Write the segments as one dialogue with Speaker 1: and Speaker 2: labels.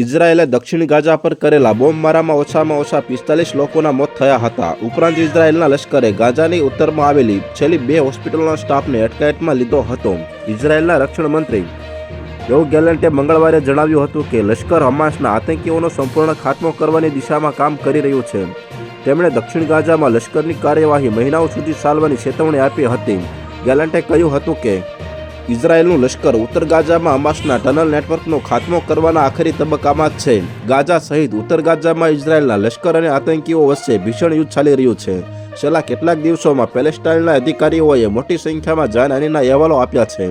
Speaker 1: ઇઝરાયેલે દક્ષિણ ગાઝા પર કરેલા બોમ્બમારામાં ઓછામાં ઓછા પિસ્તાલીસ લોકોના મોત થયા હતા. ઉપરાંત ઇઝરાયેલના લશ્કરે ગાઝાની ઉત્તરમાં આવેલી છેલ્લી બે હોસ્પિટલના સ્ટાફને અટકાયતમાં લીધો હતો. ઇઝરાયેલના રક્ષણ મંત્રી યોગ ગેલેન્ટે મંગળવારે જણાવ્યું હતું કે, લશ્કર હમાસના આતંકીઓનો સંપૂર્ણ ખાત્મો કરવાની દિશામાં કામ કરી રહ્યું છે. તેમણે દક્ષિણ ગાઝામાં લશ્કરની કાર્યવાહી મહિનાઓ સુધી ચાલવાની ચેતવણી આપી હતી. ગેલેન્ટે કહ્યું હતું કે ઇઝરાયેલનું લશ્કર ઉત્તર ગાઝામાં હમાસના ટનલ નેટવર્કનો ખાત્મો કરવાના આખરી તબક્કામાં છે. ગાઝા સહિત ઉત્તર ગાઝામાં ઇઝરાયેલના લશ્કર અને આતંકીઓ વચ્ચે ભીષણ યુદ્ધ ચાલી રહ્યું છે. છેલ્લા કેટલાક દિવસોમાં પેલેસ્ટાઇનના અધિકારીઓએ મોટી સંખ્યામાં જાનહાનીના અહેવાલો આપ્યા છે.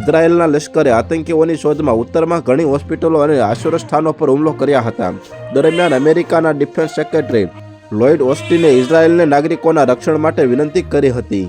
Speaker 1: ઇઝરાયેલના લશ્કરે આતંકીઓની શોધમાં ઉત્તરમાં ઘણી હોસ્પિટલો અને આશ્રય સ્થાનો પર હુમલો કર્યા હતા. દરમિયાન અમેરિકાના ડિફેન્સ સેક્રેટરી લોઇડ ઓસ્ટિને ઇઝરાયેલને નાગરિકોના રક્ષણ માટે વિનંતી કરી હતી.